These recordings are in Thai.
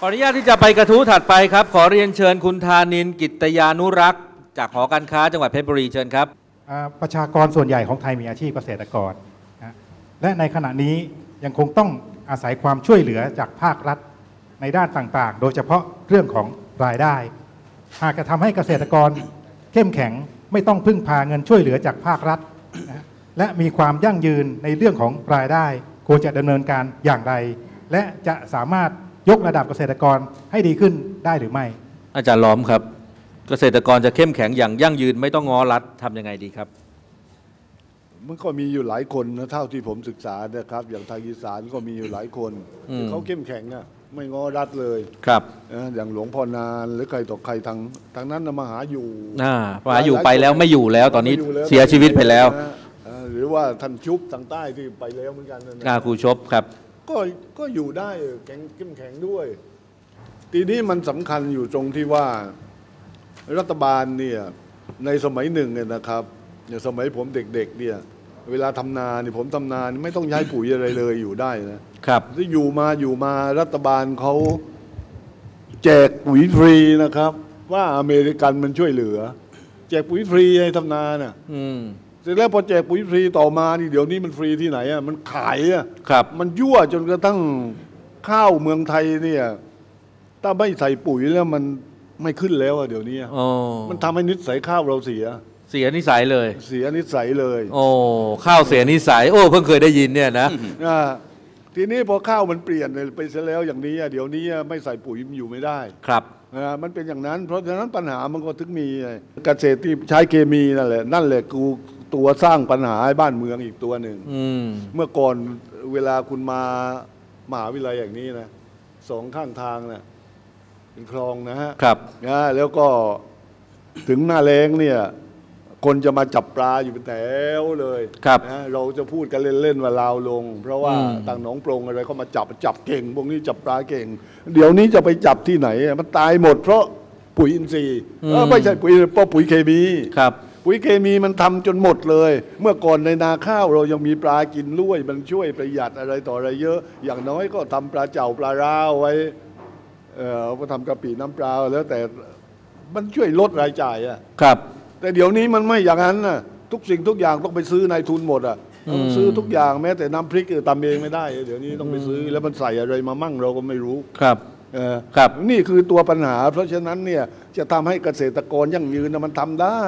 ขออนุญาตที่จะไปกระทู้ถัดไปครับ ขอเรียนเชิญคุณธานินกิตยานุรักษ์ จากหอการค้าจังหวัดเพชรบุรีเชิญครับ อ่าประชากรส่วนใหญ่ของไทยมีอาชีพเกษตรกรนะและในขณะนี้ยังคงต้องอาศัยความช่วยเหลือจากภาครัฐในด้านต่างๆ โดยเฉพาะเรื่องของรายได้ หากจะทำให้เกษตรกรเข้มแข็งไม่ต้องพึ่งพาเงินช่วยเหลือจากภาครัฐนะและมีความยั่งยืนในเรื่องของรายได้ควรจะดำเนินการอย่างไร และจะสามารถ ยกระดับเกษตรกรให้ดีขึ้นได้หรือไม่ อาจารย์ล้อมครับ เกษตรกรจะเข้มแข็งอย่างยั่งยืนไม่ต้องง้อรัฐทำยังไงดีครับมันก็มีอยู่หลายคนนะเท่าที่ผมศึกษานะครับ อย่างทางอีสานก็มีอยู่หลายคนอืมเขาเข้มแข็งอะไม่ง้อรัฐเลยครับนะอย่างหลวงพ่อนานหรือใครต่อใครทางทางนั้นน่ะมาหาอยู่อ่ามาอยู่ไปแล้วไม่อยู่แล้วตอนนี้ไม่ยู่แล้เสียชีวิตไปแล้วนะเอ่อหรือว่าท่านชุบทางใต้ที่ไปแล้วเหมือนกันนะนะอาครูชบครับ ก็ก็อยู่ได้แข็งเข้มแข็งด้วย ทีนี้มันสำคัญอยู่ตรงที่ว่ารัฐบาลเนี่ยในสมัยหนึ่งเนี่ยนะครับเนี่ยสมัยผมเด็กๆเนี่ยเวลาทำนาเนี่ยผมทำนานี่ไม่ต้องใช้ปุ๋ยอะไรเลยอยู่ได้นะครับที่อยู่มาอยู่มารัฐบาลเขาแจกปุ๋ยฟรีนะครับ ว่าอเมริกันมันช่วยเหลือ แจกปุ๋ยฟรีให้ทำนาน่ะ อืมเสร็จแล้วพอแจกปุ๋ยฟรีต่อมานี่เดี๋ยวนี้มันฟรีที่ไหนอะมันขายอะครับ มันยั่วจนกระทั่งข้าวเมืองไทยเนี่ยถ้าไม่ใส่ปุ๋ยแล้วมันไม่ขึ้นแล้วอะเดี๋ยวนี้โอ้มันทำให้นิสัยข้าวเราเสีย เสียนิสัยเลย เสียนิสัยเลย โอ้ข้าวเสียนิสัย โอ้เพิ่งเคยได้ยินเนี่ยนะอ่าทีนี้พอข้าวมันเปลี่ยนไปเสียแล้วอย่างนี้อะเดี๋ยวนี้ไม่ใส่ปุ๋ยมันอยู่ไม่ได้ครับอ่ามันเป็นอย่างนั้น เพราะฉะนั้นปัญหามันก็ถึงมีเกษตรที่ใช้เคมีนั่นแหละนั่นแหละกู ตัวสร้างปัญหาให้บ้านเมืองอีกตัวหนึ่งอืมเมื่อก่อนเวลาคุณมามหาวิทยาลัยอย่างนี้นะสองข้างทางนะเป็นคลองนะฮะครับนะแล้วก็ถึงหน้าแรงเนี่ย คนจะมาจับปลาอยู่เป็นแถวเลยครับนะเราจะพูดกันเล่นๆว่าลาวลง เพราะว่าอืมต่างหนองโปรงอะไรเขามาจับจับเก่งพวกนี้จับปลาเก่ง เดี๋ยวนี้จะไปจับที่ไหนอะมันตายหมดเพราะปุ๋ยอินทรีย์เออไม่ใช่ปุ๋ยเพราะปุ๋ยเคมีครับ ปุ๋ยเคมีมันทำจนหมดเลย เมื่อก่อนในนาข้าวเรายังมีปลากินล้วยมันช่วยประหยัดอะไรต่ออะไรเยอะ อย่างน้อยก็ทำปลาเจ่าปลาร้าวไว้เออเอาไปทำกะปิน้ำปลาแล้วแต่มันช่วยลดรายจ่ายอะครับ แต่เดี๋ยวนี้มันไม่อย่างนั้นนะทุกสิ่งทุกอย่างต้องไปซื้อนายทุนหมดอะต้องซื้อทุกอย่างแม้แต่น้ำพริกตำเองไม่ได้ เดี๋ยวนี้ต้องไปซื้อแล้วมันใส่อะไรมามั่งเราก็ไม่รู้ครับเออครับ นี่คือตัวปัญหา เพราะฉะนั้นเนี่ยจะทำให้เกษตรกรยั่งยืนนะมันทำได้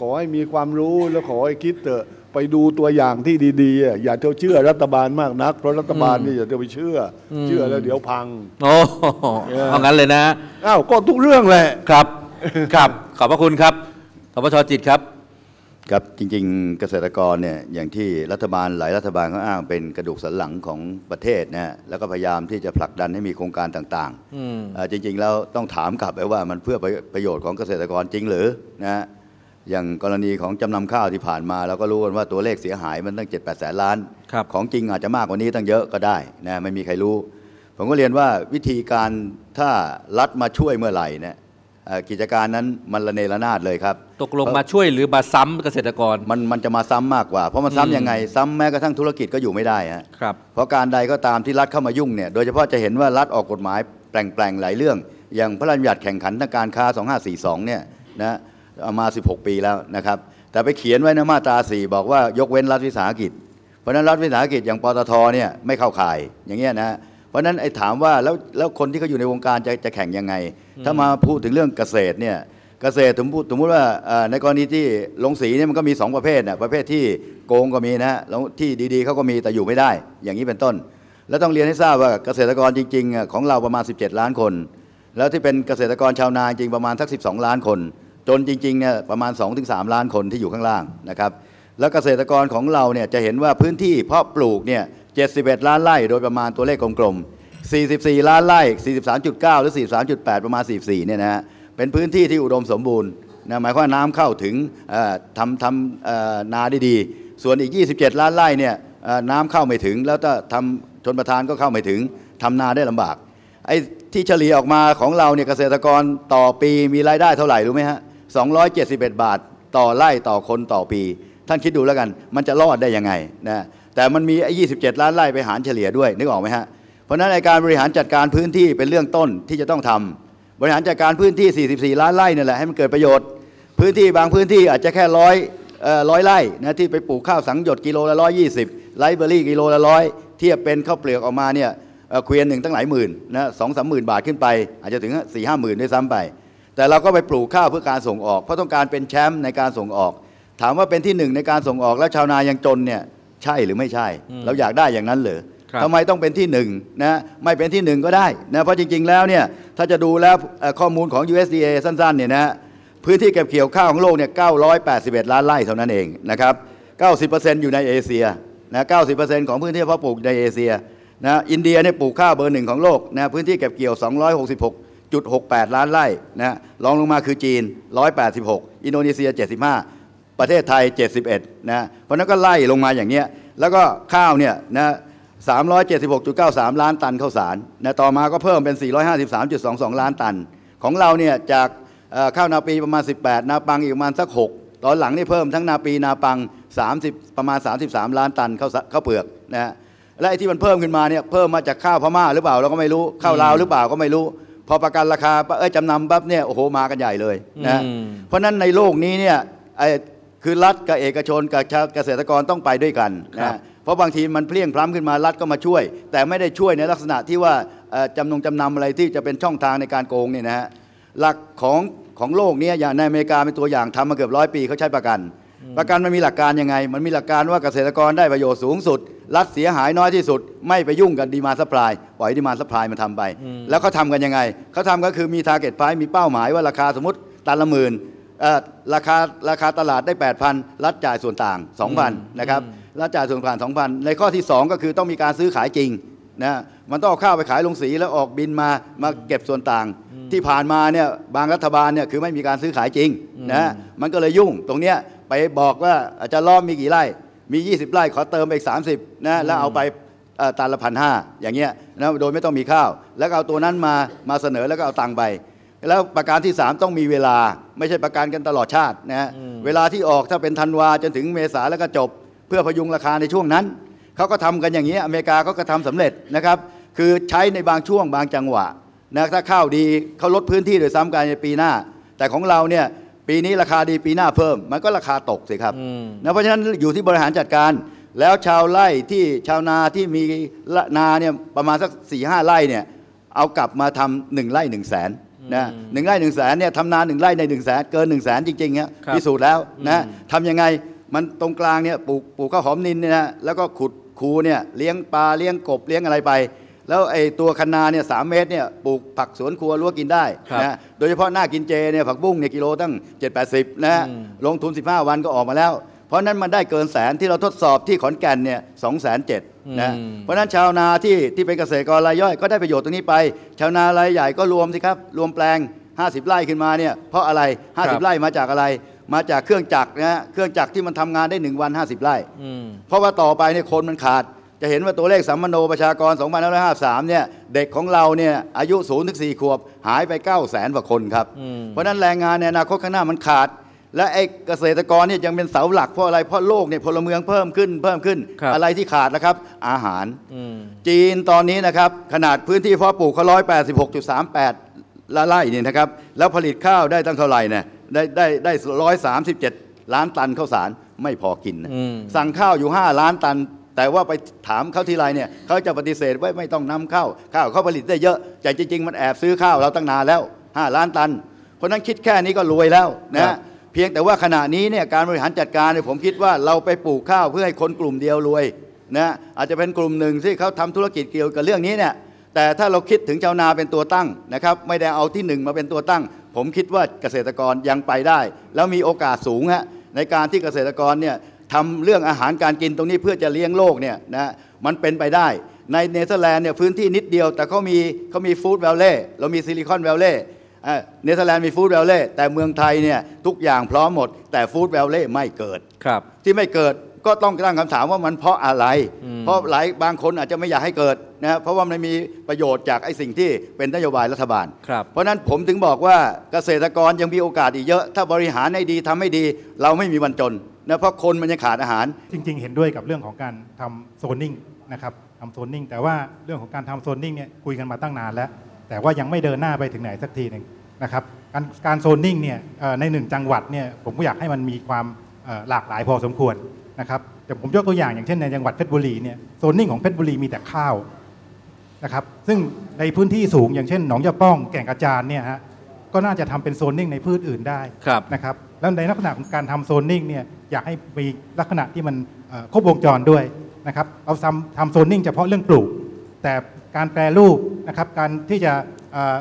ขอให้มีความรู้แล้วขอให้คิดเถอะไปดูตัวอย่างที่ดีๆอะอย่าเที่ยวเชื่อรัฐบาลมากนัก เพราะรัฐบาลนี่อย่าเที่ยวไปเชื่ออเชื่อแล้วเดี๋ยวพังโอ้เอางั้นเลยนะอ้าวก็ทุกเรื่องแหละครับ ครับ ขอบพระคุณครับสปชจิตครับ ครับจริง ๆ เกษตรกรเนี่ยอย่างที่รัฐบาลหลายรัฐบาลเขาอ้างเป็นกระดูกสันหลังของประเทศนะฮะแล้วก็พยายามที่จะผลักดันให้มีโครงการต่างอืมๆอ่าจริง ๆ แล้วต้องถามกลับไปว่ามันเพื่อประโยชน์ของเกษตรกรจริงหรือนะฮะ อย่างกรณีของจำนำข้าวที่ผ่านมาเราก็รู้กันว่าตัวเลขเสียหายมันตั้ง7 8แสนล้านครับของจริงอาจจะมากกว่านี้ตั้งเยอะก็ได้นะไม่มีใครรู้ ผมก็เรียนว่าวิธีการถ้ารัฐมาช่วยเมื่อไหร่เนี่ยเอ่อกิจการนั้นมันระเนระนาดเลยครับ ตกลงมาช่วยหรือมาซ้ำเกษตรกรมันมันจะมาซ้ำมากกว่า เพราะมันซ้ำยังไง ซ้ำแม้กระทั่งธุรกิจก็อยู่ไม่ได้ฮะครับเพราะการใดก็ตามที่รัฐเข้ามายุ่งเนี่ยโดยเฉพาะจะเห็นว่ารัฐออกกฎหมายแปลงๆหลายเรื่อง อย่างพระราชบัญญัติแข่งขันทางการค้า 2542เนี่ยนะเอา มา 16 ปีแล้วนะครับ แต่ไปเขียนไว้ในมาตรา 4 บอกว่ายกเว้นรัฐวิสาหกิจ เพราะฉะนั้นรัฐวิสาหกิจอย่างปตทเนี่ยไม่เข้าข่ายอย่างเงี้ยนะเพราะฉะนั้นไอ้ถามว่าแล้วแล้วคนที่เขาอยู่ในวงการจะจะแข่งยังไง ถ้ามาพูดถึงเรื่องเกษตรเนี่ยเกษตรสมมติสมมติว่าเอ่อในกรณีที่ลงสีเนี่ยมันก็มีสองประเภทนะประเภทที่โกงก็มีนะฮะแล้วที่ดีๆเขาก็มีแต่อยู่ไม่ได้ อย่างนี้เป็นต้น แล้วต้องเรียนให้ทราบว่าเกษตรกรจริงๆอะของเราประมาณ 17 ล้านคน แล้วที่เป็นเกษตรกรชาวนาจริงประมาณสัก 12 ล้านคน จนจริงๆเนี่ยประมาณ 2-3 ล้านคนที่อยู่ข้างล่างนะครับแล้วเกษตรกรของเราเนี่ยจะเห็นว่าพื้นที่เพาะปลูกเนี่ย71 ล้านไร่โดยประมาณตัวเลขกลมๆ 44 ล้านไร่ 43.9 หรือ 43.8 ประมาณ 44 เนี่ยนะฮะเป็นพื้นที่ที่อุดมสมบูรณ์นะหมายความว่าน้ำเข้าถึงทำทำนาได้ดีส่วนอีก 27 ล้านไร่เนี่ยน้ำเข้าไม่ถึง แล้วถ้าทำชนประทานก็เข้าไม่ถึงทำนาได้ลำบากไอ้ที่เฉลี่ยออกมาของเราเนี่ยเกษตรกรต่อปีมีรายได้เท่าไหร่รู้ไหมฮะ 271 บาท ต่อไร่ต่อคนต่อปี ท่านคิดดูแล้วกัน มันจะรอดได้ยังไงนะแต่มันมีไอ้27 ล้านไร่ไปหารเฉลี่ยด้วยนึกออกไหมฮะเพราะนั้นในการบริหารจัดการพื้นที่เป็นเรื่องต้นที่จะต้องทำบริหารจัดการพื้นที่ 44 ล้านไร่นี่แหละให้มันเกิดประโยชน์ พื้นที่บางพื้นที่อาจจะแค่ร้อยร้อยไร่นะที่ไปปลูกข้าวสังหยดกิโลละร้อยยี่สิบไลฟ์เบอร์รี่กิโลละร้อยเทียบเป็นข้าวเปลือกออกมาเนี่ยเควียนหนึ่งตั้งหลายหมื่นนะสองสามหมื่นบาทขึ้นไป อาจจะถึงสี่ห้าหมื่นด้วยซ้ำไป แต่เราก็ไปปลูกข้าวเพื่อการส่งออก เพราะต้องการเป็นแชมป์ในการส่งออก ถามว่าเป็นที่หนึ่งในการส่งออกแล้วชาวนายังจนเนี่ยใช่หรือไม่ใช่ เราอยากได้อย่างนั้นเหรอครับทำไมต้องเป็นที่หนึ่งนะไม่เป็นที่หนึ่งก็ได้นะเพราะจริง ๆ แล้วเนี่ยถ้าจะดูแล้วเอ่อข้อมูลของ USDA สั้นๆเนี่ยนะพื้นที่เก็บเกี่ยวข้าวของโลกเนี่ย 981 ล้านไร่เท่านั้นเองนะครับ 90%อยู่ในเอเชียนะ 90%ของพื้นที่เพาะปลูกในเอเชียนะ อินเดียเนี่ยปลูกข้าวเบอร์หนึ่งของโลกนะ พื้นที่เก็บเกี่ยว 266.68 ล้านไร่นะรองลงมาคือจีน 186 อินโดนีเซีย 75 ประเทศไทย 71 นะเพราะนั้นก็ไล่ลงมาอย่างเนี้ยแล้วก็ข้าวเนี่ยนะ376.93 ล้านตันข้าวสารนะต่อมาก็เพิ่มเป็น 453.22 ล้านตัน ของเราเนี่ยจากข้าวนาปีประมาณ 18 นาปังอีกประมาณสัก 6 ตอนหลังนี่เพิ่มทั้งนาปีนาปัง 30 ประมาณ 33 ล้านตันข้าวข้าวเปลือกนะฮะและไอ้ที่มันเพิ่มขึ้นมาเนี่ยเพิ่มมาจากข้าวพม่าหรือเปล่าเราก็ไม่รู้ข้าวลาวหรือเปล่าก็ไม่รู้ พอประกันราคาปั๊บเอ้ยจำนำปั๊บเนี่ยโอ้โหมากันใหญ่เลยนะอืมเพราะฉะนั้นในโลกนี้เนี่ยไอ้คือรัฐกับเอกชนกับชาวเกษตรกรต้องไปด้วยกันครับนะเพราะบางทีมันเพลี่ยงพล้ำขึ้นมารัฐก็มาช่วย แต่ไม่ได้ช่วยในลักษณะที่ว่าเอ่อจำนงจำนำอะไรที่จะเป็นช่องทางในการโกงเนี่ยนะฮะหลักของของโลกเนี้อย่างในอเมริกาเป็นตัวอย่างทำมาเกือบร้อยปีเขาใช้ประกัน ประกันมันมีหลักการยังไง มันมีหลักการว่าเกษตรกรได้ประโยชน์สูงสุด รัฐเสียหายน้อยที่สุด ไม่ไปยุ่งกับดีมาสป라이ปล่อยดีมาสป라이มาทำไป แล้วเขาทากันยังไงเขาทำก็คือมีทาร์เก็ตไพรมีเป้าหมายว่าราคาสมมติตันละหมื่นราคาราคาตลาดได้ 8,000 รัฐจ่ายส่วนต่าง 2,000นะครับรัฐจ่ายส่วนต่าง2,000 ในข้อที่ 2 ก็คือต้องมีการซื้อขายจริงนะมันต้องเอาข้าวไปขายลงสีแล้วออกบินมามาเก็บส่วนต่าง ที่ผ่านมาเนี่ยบางรัฐบาลเนี่ยคือไม่มีการซื้อขายจริงนะมันก็เลยยุ่งตรงเนี้ยไปบอกว่าอาจจะล้อมมีกี่ไร่ มี 20 ไร่ขอเติมไปอีก 30นะแล้วเอาไปเอ่อตันละพันห้าอย่างเงี้ยนะโดยไม่ต้องมีข้าว แล้วก็เอาตัวนั้นมามาเสนอแล้วก็เอาตังค์ไป แล้วประการที่ 3 ต้องมีเวลาไม่ใช่ประกันกันตลอดชาตินะฮะเวลาที่ออกถ้าเป็นธันวาจนถึงเมษาแล้วก็จบ เพื่อพยุงราคาในช่วงนั้นเขาก็ทำกันอย่างนี้ยอเมริกาเขาก็ทำสำเร็จนะครับคือใช้ในบางช่วงบางจังหวะนะถ้าข้าวดีเขาลดพื้นที่โดยซ้ำกันในปีหน้า แต่ของเราเนี่ย ปีนี้ราคาดีปีหน้าเพิ่ม มันก็ราคาตกสิครับอืมนะเพราะฉะนั้นอยู่ที่บริหารจัดการ แล้วชาวไร่ที่ชาวนาที่มีละนาเนี่ยประมาณสักสี่ห้าไร่เนี่ยเอากลับมาทำหนึ่งไร่หนึ่งแสนนะหนึ่งไร่หนึ่งแสนเนี่ยทำนาหนึ่งไร่ในหนึ่งแสนเกินหนึ่งแสนจริงๆเนี่ยครับพิสูจน์แล้วนะทำยังไงมันตรงกลางเนี่ยปลูกปลูกข้าวหอมนินเนี่ยนะแล้วก็ขุดคูเนี่ยเลี้ยงปลาเลี้ยงกบเลี้ยงอะไรไป แล้วไอ้ตัวคะนาเนี่ยสามเมตรเนี่ยปลูกผักสวนครัวรั้วกินได้ครับนะโดยเฉพาะหน้ากินเจเนี่ยผักบุ้งเนี่ยกิโลตั้ง 7 8 0 นะฮะอืมลงทุน 15 วันก็ออกมาแล้ว เพราะฉะนั้นมันได้เกินแสนที่เราทดสอบที่ขอนแก่นเนี่ยสองแสนเจ็ดนะอืมเพราะฉะนั้นชาวนาที่ที่เป็นเกษตรกรรายย่อยก็ได้ประโยชน์ตรงนี้ไป ชาวนารายใหญ่ก็รวมสิครับรวมแปลง 50 ไร่ขึ้นมาเนี่ยเพราะอะไร 50 ไร่มาจากอะไรมาจากเครื่องจักรนะฮะเครื่องจักรที่มันทำงานได้ 1 วัน 50 ไร่อืมเพราะว่าต่อไปเนี่ยคนมันขาด จะเห็นว่าตัวเลขสัมมโนประชากร 2553 เนี่ย เด็กของเราเนี่ยอายุ0ถึง4ขวบ หายไป 9 0 0แสนกว่าคนครับอืมเพราะฉะนั้นแรงงานในอนาคตข้างหน้ามันขาด และไอ้เกษตรกรเนี่ยยังเป็นเสาหลักเพราะอะไรเพราะโลกเนี่ยพลเมืองเพิ่มขึ้นเพิ่มขึ้นครับอะไรที่ขาดนะครับ อาหารอืมจีนตอนนี้นะครับ ขนาดพื้นที่เพาะปลูกเขา186.38ละไร่เนี่ยนะครับแล้วผลิตข้าวได้ตั้งเท่าไหร่เนี่ยได้ได้ได้137ล้านตันข้าวสารไม่พอกินนะอืมสั่งข้าวอยู่ 5 ล้านตัน แต่ว่าไปถามเขาทีไรเนี่ยเขาจะปฏิเสธว่าไม่ต้องนำเข้าข้าวเขาผลิตได้เยอะแต่จริง ๆ มันแอบซื้อข้าวเราตั้งนานแล้ว 5 ล้านตัน เพราะฉะนั้นคิดแค่นี้ก็รวยแล้วนะครัฮะบเพียงแต่ว่าขณะนี้เนี่ยการบริหารจัดการเนี่ยผมคิดว่าเราไปปลูกข้าวเพื่อให้คนกลุ่มเดียวรวยนะอาจจะเป็นกลุ่มหนึ่งที่เขาทำธุรกิจเกี่ยวกับเรื่องนี้เนี่ยแต่ถ้าเราคิดถึงชาวนาเป็นตัวตั้งนะครับไม่ได้เอาที่หนึ่งมาเป็นตัวตั้ง ผมคิดว่าเกษตรกรยังไปได้ แล้วมีโอกาสสูงฮะในการที่เกษตรกรเนี่ย ทำเรื่องอาหารการกินตรงนี้เพื่อจะเลี้ยงโลกเนี่ยนะมันเป็นไปได้ในเนเธอร์แลนด์เนี่ยพื้นที่นิดเดียว แต่เขามีเขามีฟู้ดแวลเล่เรามีซิลิคอนแวลเล่เอ่อเนเธอร์แลนด์มีฟู้ดแวลเล่แต่เมืองไทยเนี่ยทุกอย่างพร้อมหมด แต่ฟู้ดแวลเล่ไม่เกิดครับ ที่ไม่เกิดก็ต้องตั้งคำถามว่ามันเพราะอะไรอืมเพราะหลายบางคนอาจจะไม่อยากให้เกิดนะเพราะว่ามันมีประโยชน์จากไอ้สิ่งที่เป็นนโยบายรัฐบาลครับเพราะฉะนั้นผมถึงบอกว่าเกษตรกรยังมีโอกาสอีกเยอะ ถ้าบริหารให้ดีทำให้ดี เราไม่มีวันจน นะเพราะคนมันยังขาดอาหาร จริง ๆ เห็นด้วยกับเรื่องของการทำโซนนิ่งนะครับทำโซนนิ่งแต่ว่าเรื่องของการทำโซนนิ่งเนี่ยคุยกันมาตั้งนานแล้ว แต่ว่ายังไม่เดินหน้าไปถึงไหนสักทีหนึ่งนะครับการการโซนนิ่งเนี่ยเอ่อในหนึ่งจังหวัดเนี่ยผมก็อยากให้มันมีความเอ่อหลากหลายพอสมควรนะครับแต่ผมยกตัวอย่างอย่างเช่นในจังหวัดเพชรบุรีเนี่ยโซนนิ่งของเพชรบุรีมีแต่ข้าวนะครับซึ่งในพื้นที่สูงอย่างเช่นหนองยาป้องแก่งกระจานเนี่ยฮะก็น่าจะทำเป็นโซนนิ่งในพืชอื่นได้ครับนะครับแล้วในลักษณะของการทำโซนนิ่งเนี่ย อยากให้มีลักษณะที่มันเอ่อครบวงจรด้วยนะครับเราทำทำโซนนิ่งเฉพาะเรื่องปลูก แต่การแปรรูปนะครับการที่จะเอ่อ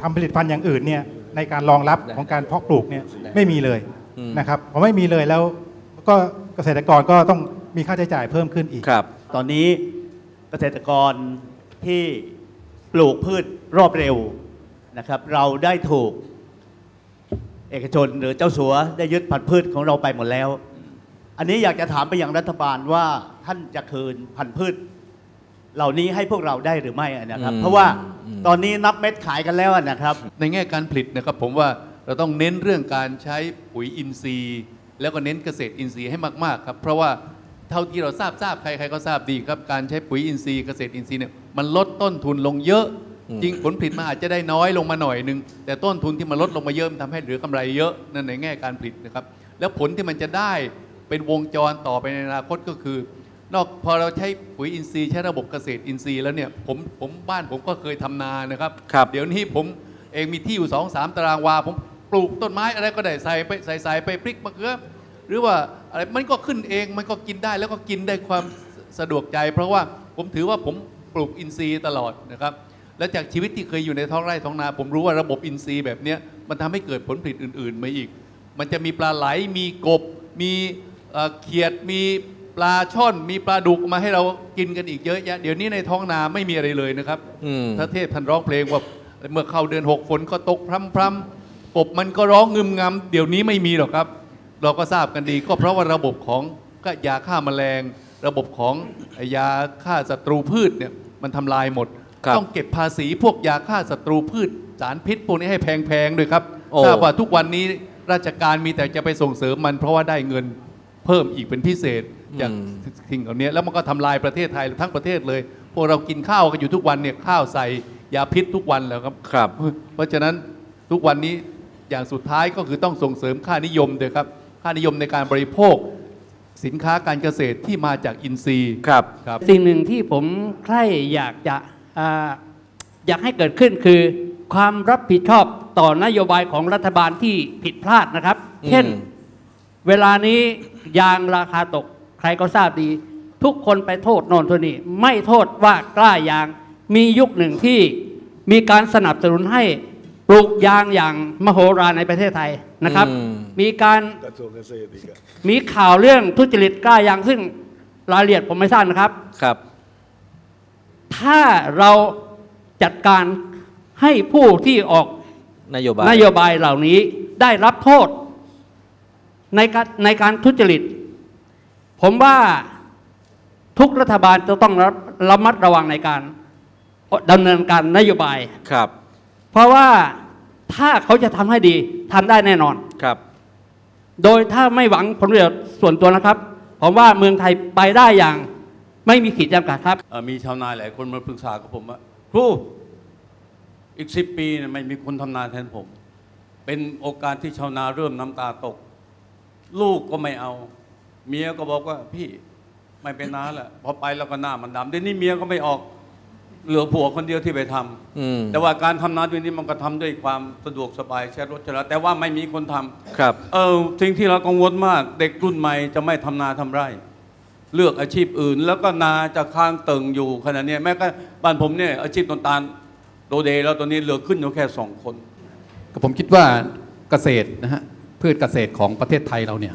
ทำผลิตภัณฑ์อย่างอื่นเนี่ยในการรองรับของการเพาะปลูกเนี่ยไม่มีเลยอืมนะครับพอไม่มีเลยแล้วก็เกษตรกรก็ต้องมีค่าใช้จ่ายเพิ่มขึ้นอีกครับ ตอนนี้เกษตรกรที่ปลูกพืชรอบเร็วนะครับ เราได้ถูก เอกชนหรือเจ้าสัวได้ยึดพันธุ์พืชของเราไปหมดแล้ว อันนี้อยากจะถามไปยังรัฐบาลว่าท่านจะคืนพันธุ์พืช เหล่านี้ให้พวกเราได้หรือไม่นะครับอืมเพราะว่าอืมตอนนี้นับเม็ดขายกันแล้วนะครับ ในแง่การผลิตนะครับผมว่าเราต้องเน้นเรื่องการใช้ปุ๋ยอินทรีย์ แล้วก็เน้นเกษตรอินทรีย์ให้มากๆครับเพราะว่าเท่าที่เราทราบทราบใครๆก็ทราบดีครับการใช้ปุ๋ยอินทรีย์เกษตรอินทรีย์เนี่ยมันลดต้นทุนลงเยอะอืม จริงผลผลิตมันอาจจะได้น้อยลงมาหน่อยหนึงแต่ต้นทุนที่มันลดลงมาเยอะมันทำให้เหลือกำไรเยอะนั่นในแง่การผลิตนะครับ แล้วผลที่มันจะได้เป็นวงจรต่อไปในอนาคตก็คือ นอกพอเราใช้ปุ๋ยอินทรีย์ใช้ระบบเกษตรอินทรีย์แล้วเนี่ยผมผมบ้านผมก็เคยทำนานะครับครับเดี๋ยวนี้ผมเองมีที่อยู่สองสามตารางวาผมปลูกต้นไม้อะไรก็ได้ใส่ไปใส่ใส่ไปพริกมะเขือหรือว่าอะไรมันก็ขึ้นเองมันก็กินได้แล้วก็กินได้ความสะดวกใจ เพราะว่าผมถือว่าผมปลูกอินทรีย์ตลอดนะครับ และจากชีวิตที่เคยอยู่ในท้องไร่ท้องนา ผมรู้ว่าระบบอินทรีย์แบบเนี้ยมันทำให้เกิดผลผลิตอื่นๆมาอีก มันจะมีปลาไหลมีกบ มีเอ่อเขียดมีปลาช่อน มีปลาดุกมาให้เรากินกันอีกเยอะแยะเดี๋ยวนี้ในท้องนาไม่มีอะไรเลยนะครับอืมพระเทพท่านร้องเพลงว่าเมื่อเข้าเดือนหกฝนก็ตกพรำพรำๆกบมันก็ร้องงึมงำเดี๋ยวนี้ไม่มีหรอกครับ เราก็ทราบกันดี ก็เพราะว่าระบบของก็ยาฆ่าแมลง ระบบของยาฆ่าศัตรูพืชเนี่ยมันทำลายหมด ครับต้องเก็บภาษีพวกยาฆ่าศัตรูพืชสารพิษพวกนี้ให้แพงๆด้วยครับโอ้ ทราบว่าทุกวันนี้ราชการมีแต่จะไปส่งเสริมมัน เพราะว่าได้เงินเพิ่มอีกเป็นพิเศษจากสิ่งเหล่านี้แล้วมันก็ทำลายประเทศไทยทั้งประเทศเลย พวกเรากินข้าวกันอยู่ทุกวันเนี่ยข้าวใส่ยาพิษทุกวันแล้วครับ ครับ เพราะฉะนั้นทุกวันนี้อย่างสุดท้ายก็คือต้องส่งเสริมค่านิยมเด้อครับ ค่านิยมในการบริโภค สินค้าการเกษตรที่มาจากอินทรีย์ ครับครับสิ่งหนึ่งที่ผมใคร่อยากจะ อาอยากให้เกิดขึ้นคือความรับผิดชอบต่อนโยบายของรัฐบาลที่ผิดพลาดนะครับอืมเช่น เวลานี้ยางราคาตกใครก็ทราบดี ทุกคนไปโทษโนนโทษนี่ไม่โทษว่ากล้ายาง มียุคหนึ่งที่มีการสนับสนุนให้ปลูกยางอย่างมโหฬารในประเทศไทยนะครับอืมมีการกระทรวงเกษตรอีกอะมีข่าวเรื่องทุจริตกล้ายางซึ่งรายละเอียดผมไม่ทราบนะครับครับ ถ้าเราจัดการให้ผู้ที่ออกนโยบายนโยบายเหล่านี้ได้รับโทษในการในการทุจริต ผมว่าทุกรัฐบาลจะต้องระระมัดระวังในการดำเนินการนโยบายครับ เพราะว่าถ้าเขาจะทำให้ดีทำได้แน่นอนครับ โดยถ้าไม่หวังผลประโยชน์ส่วนตัวนะครับ ผมว่าเมืองไทยไปได้อย่าง ไม่มีขีดจำกัดครับเอ่อมีชาวนาหลายคนมาปรึกษากับผมว่าครูอีกสิบปีเนี่ยไม่มีคนทำนาแทนผม เป็นโอกาสที่ชาวนาเริ่มน้ำตาตก ลูกก็ไม่เอา เมียก็บอกว่าพี่ไม่เป็นนาแล้วพอไปแล้วก็หน้ามันดำเดี๋ยวนี้เมียก็ไม่ออก เหลือผัวคนเดียวที่ไปทำอืม แต่ว่าการทำนาด้วยนี้มันก็ทำด้วยความสะดวกสบายใช้รถใช้ราแต่ว่าไม่มีคนทำ ครับ เออสิ่งที่เรากังวลมาก เด็กรุ่นใหม่จะไม่ทำนาทำไร่ เลือกอาชีพอื่น แล้วก็นาจะค้างเติ่งอยู่ขณะเนี้ยแม้ก็บ้านผมเนี่ยอาชีพต้นตาลโดเดย์แล้วตอนนี้เหลือขึ้นอยู่แค่สองคนก็ผมคิดว่าเกษตรนะฮะพืชเกษตรของประเทศไทยเราเนี่ย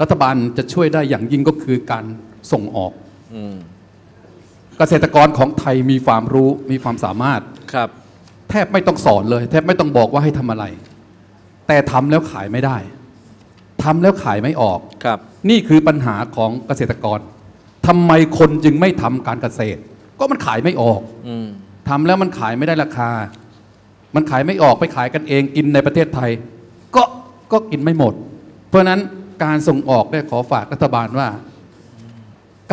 รัฐบาลจะช่วยได้อย่างยิ่งก็คือการส่งออกอืมเกษตรกรของไทยมีความรู้มีความสามารถครับ แทบไม่ต้องสอนเลย แทบไม่ต้องบอกว่าให้ทำอะไร แต่ทำแล้วขายไม่ได้ ทำแล้วขายไม่ออก ครับ นี่คือปัญหาของเกษตรกรทำไมคนจึงไม่ทำการเกษตร ก็มันขายไม่ออกอืม ทำแล้วมันขายไม่ได้ราคา มันขายไม่ออกไปขายกันเองกินในประเทศไทย ก็ก็กินไม่หมด เพราะฉะนั้นการส่งออกเนี่ยขอฝากรัฐบาลว่า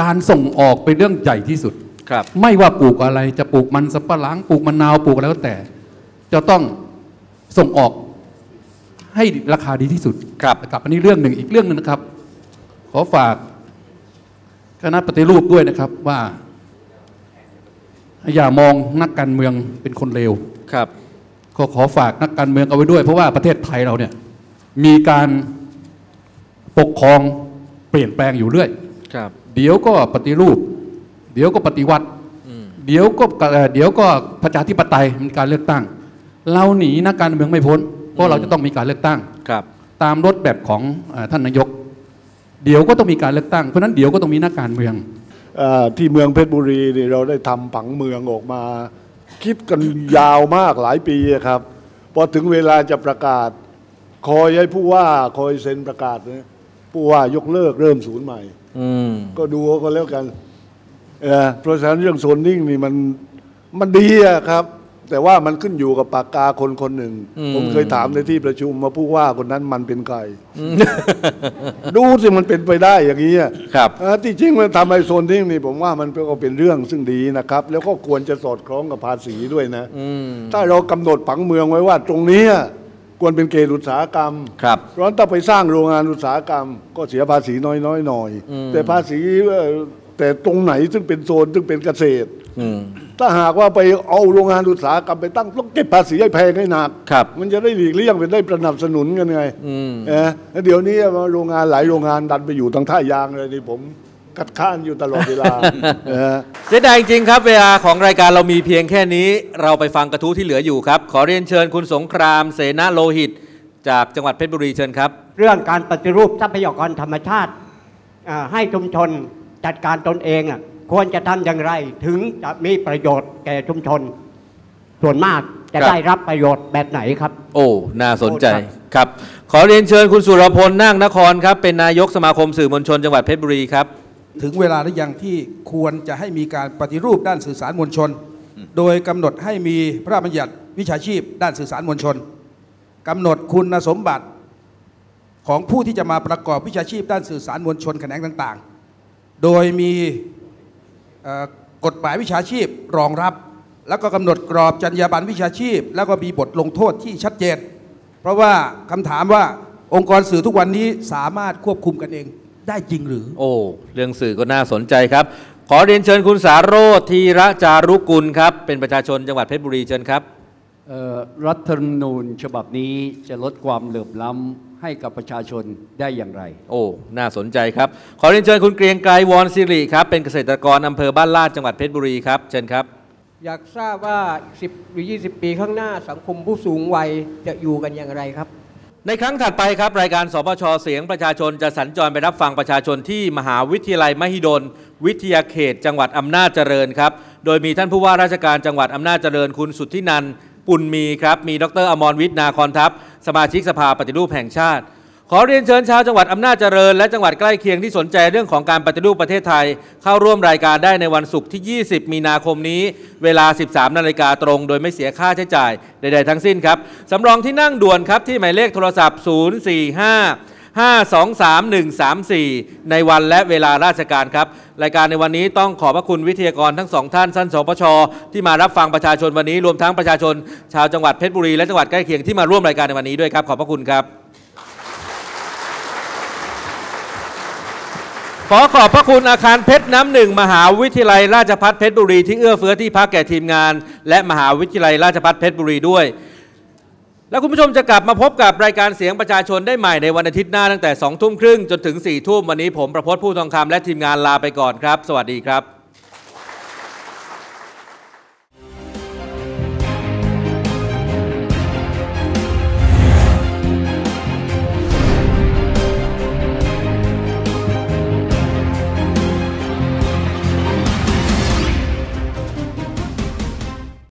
การส่งออกเป็นเรื่องใหญ่ที่สุด ครับ ไม่ว่าปลูกอะไรจะปลูกมันสับปะหลังปลูกมะนาวปลูกอะไรก็แต่ จะต้องส่งออก ให้ราคาดีที่สุดครับนะครับอันนี้เรื่องหนึ่งอีกเรื่องหนึ่งนะครับ ขอฝากคณะปฏิรูปด้วยนะครับว่า อย่ามองนักการเมืองเป็นคนเลวครับ ก็ขอฝากนักการเมืองเอาไว้ด้วย เพราะว่าประเทศไทยเราเนี่ยมีการปกครองเปลี่ยนแปลงอยู่เรื่อยครับ เดี๋ยวก็ปฏิรูป เดี๋ยวก็ปฏิวัติเดี๋ยวก็เอ่อเดี๋ยวก็ประชาธิปไตยมีการเลือกตั้ง เราหนีนักการเมืองไม่พ้นเพ ราะเราจะต้องมีการเลือกตั้งครับ ตามรถแบบของเอ่อท่านนายก เดี๋ยวก็ต้องมีการเลือกตั้งเพราะฉะนั้นเดี๋ยวก็ต้องมีนักการเมืองเอ่อที่เมืองเพชรบุรีนี่เราได้ทำผังเมืองออกมา คิดกันยาวมากหลายปีอะครับพอถึงเวลาจะประกาศ คอยให้ผู้ว่าคอยเซ็นประกาศนะผู้ว่ายกเลิกเริ่มศูนย์ใหม่อืมก็ดูเอาก็แล้วกันเออเพราะฉะนั้นเรื่องโซนนิ่งนี่มันมันดีอะครับ แต่ว่ามันขึ้นอยู่กับปากกาคนคนหนึ่งอืมผมเคยถามในที่ประชุมมาผู้ว่าคนนั้นมันเป็นใคร ดูสิมันเป็นไปได้อย่างนี้อะครับเอ่อที่จริงมันทำไอโซนนิ่งนี่ผมว่ามันก็เป็นเรื่องซึ่งดีนะครับ แล้วก็ควรจะสอดคล้องกับภาษีด้วยนะอืมถ้าเรากำหนดผังเมืองไว้ว่าตรงเนี้ยควรเป็นเกณฑ์อุตสาหกรรมครับเพราะฉะนั้นถ้าไปสร้างโรงงานอุตสาหกรรม ก็เสียภาษีน้อยๆหน่อยอืมแต่ภาษีเอ่อแต่ตรงไหนซึ่งเป็นโซนซึ่งเป็นเกษตรอืม ถ้าหากว่าไปเอาโรงงานอุตสาหกรรมไปตั้งต้องเก็บภาษีให้แพงให้หนักครับ มันจะได้หลีกเลี่ยงเป็นได้ประนับสนุนกันไงอืมเออแล้วเดี๋ยวนี้โรงงานหลายโรงงานดันไปอยู่ทางท่ายางเลยนี่ผมคัดค้านอยู่ตลอดเวลาเออเสียดายจริงๆครับเวลาของรายการเรามีเพียงแค่นี้ เราไปฟังกระทู้ที่เหลืออยู่ครับ ขอเรียนเชิญคุณสงคราม เสนาโลหิต จากจังหวัดเพชรบุรีเชิญครับ เรื่องการปฏิรูปทรัพยากรธรรมชาติอ่าให้ชุมชนจัดการตนเองอะ ควรจะทำอย่างไร ถึงจะมีประโยชน์แก่ชุมชน ส่วนมากจะครับ ได้รับประโยชน์แบบไหนครับ โอ้ น่าสนใจโอ้ครับ ครับ ขอเรียนเชิญคุณสุรพลนาคนครครับ เป็นนายกสมาคมสื่อมวลชนจังหวัดเพชรบุรีครับ ถึงเวลาหรือยังที่ควรจะให้มีการปฏิรูปด้านสื่อสารมวลชน โดยกำหนดให้มีพระราชบัญญัติวิชาชีพ ด้านสื่อสารมวลชนกำหนดคุณสมบัติของผู้ที่จะมาประกอบวิชาชีพด้านสื่อสารมวลชนแขนงต่างๆ โดยมีเอ่อ กฎหมายวิชาชีพรองรับ แล้วก็กำหนดกรอบจรรยาบรรณวิชาชีพ แล้วก็มีบทลงโทษที่ชัดเจน เพราะว่าคำถามว่าองค์กรสื่อทุกวันนี้สามารถควบคุมกันเองได้จริงหรือ โอ้เรื่องสื่อก็น่าสนใจครับ ขอเรียนเชิญคุณสารโรธธีระจารุกุลครับ เป็นประชาชนจังหวัดเพชรบุรีเชิญครับเอ่อรัฐธรรมนูญฉบับนี้จะลดความเหลื่อมล้ำ ให้กับประชาชนได้อย่างไร โอ้ น่าสนใจครับ ขอเรียนเชิญคุณเกรียงไกรวอนสิริครับ เป็นเกษตรกรอำเภอบ้านลาดจังหวัดเพชรบุรีครับ เชิญครับ อยากทราบว่าอีก10หรือ 20 ปีข้างหน้าสังคมผู้สูงวัยจะอยู่กันอย่างไรครับ ในครั้งถัดไปครับ รายการสปชเสียงประชาชนจะสัญจรไปรับฟังประชาชนที่มหาวิทยาลัยมหิดล วิทยาเขต จังหวัดอำนาจเจริญครับ โดยมีท่านผู้ว่าราชการจังหวัดอำนาจเจริญคุณสุทธินันท์ปุณมีครับ มีดรอมรวิทย์นาคอนทัพ สมาชิกสภาปฏิรูปแห่งชาติ ขอเรียนเชิญชาวจังหวัดอำนาจเจริญ และจังหวัดใกล้เคียงที่สนใจเรื่องของการปฏิรูปประเทศไทย เข้าร่วมรายการได้ในวันศุกร์ที่ 20 มีนาคมนี้ เวลา 13 นาฬิกาตรง โดยไม่เสียค่าใช้จ่ายใด ๆ ทั้งสิ้นครับสำรองที่นั่งด่วนครับที่หมายเลขโทรศัพท์ 045 523-134 ในวันและเวลาราชการครับ รายการในวันนี้ต้องขอบพระคุณวิทยากรทั้งสองท่านท่านสปชที่มารับฟังประชาชนวันนี้รวมทั้งประชาชน ชาวจังหวัดเพชรบุรีและจังหวัดใกล้เคียงที่มาร่วมรายการในวันนี้ด้วยครับ ขอบพระคุณครับ ขอขอบพระคุณอาคารเพชรน้ำหนึ่งมหาวิทยาลัยราชภัฏเพชรบุรีที่เอื้อเฟื้อที่พักแก่ทีมงาน และมหาวิทยาลัยราชภัฏเพชรบุรีด้วย แล้วคุณผู้ชมจะกลับมาพบกับรายการเสียงประชาชนได้ใหม่ในวันอาทิตย์หน้าตั้งแต่2ทุ่มครึ่งจนถึง4ทุ่มวันนี้ผมประพศผู้ทองคำและทีมงานลาไปก่อนครับ สวัสดีครับ